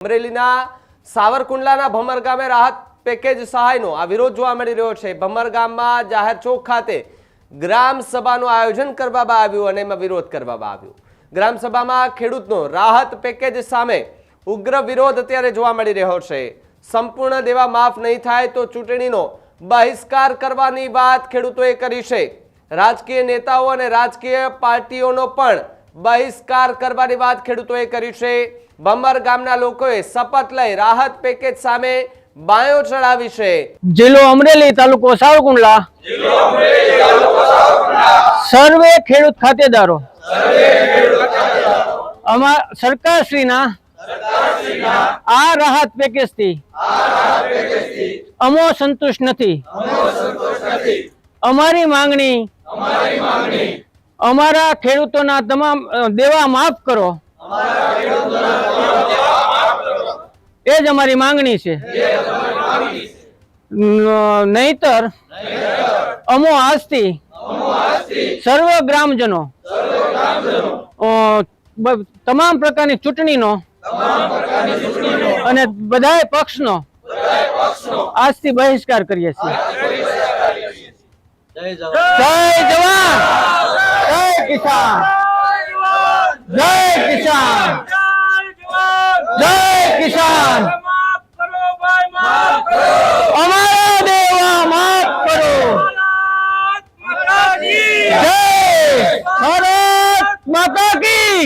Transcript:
અમરેલીના સાવરકુંડલાના ભમર ગામે રાહત પેકેજ સહાયનો આ વિરોધ જોવા મળી રહ્યો છે. ભમર ગામમાં જાહેર ચોક ખાતે ગ્રામ સભાનું આયોજન કરવામાં આવ્યું અને એમાં વિરોધ કરવામાં આવ્યો. ગ્રામ સભામાં ખેડૂતનો રાહત પેકેજ સામે ઉગ્ર વિરોધ અત્યારે જોવા મળી રહ્યો છે. સંપૂર્ણ દેવા માફ નહીં થાય તો ચૂંટણીનો બહિષ્કાર કરવાની વાત ખેડૂતોએ કરી છે. રાજકીય નેતાઓ અને રાજકીય પાર્ટીઓનો પણ બહિષ્કાર કરવાની વાત ખેડૂતોએ કરી છે. બમર ગામના લોકોએ શપથ લઈ રાહત પેકેજ સામે બાયો ચડાવી છે. જિલ્લો અમરેલી તાલુકો સાવકુંડલા સર્વે ખેડૂત ખાતેદારો. અમા સરકારશ્રીના આ રાહત પેકેજથી અમો સંતુષ્ટ નથી. અમારી માંગણી અમારા ખેડૂતોના તમામ દેવા માફ કરો. એ જ અમારી માંગણી છે. નહીતર અમો આજથી સર્વ ગ્રામજનો તમામ પ્રકારની ચૂંટણીનો અને બધા પક્ષનો આજથી બહિષ્કાર કરીએ છીએ. જય જવાન. કિસાન. જય કિસાન. જય કિસાન. અમારા દેવા માફ કરો. જય ભારત માતા કી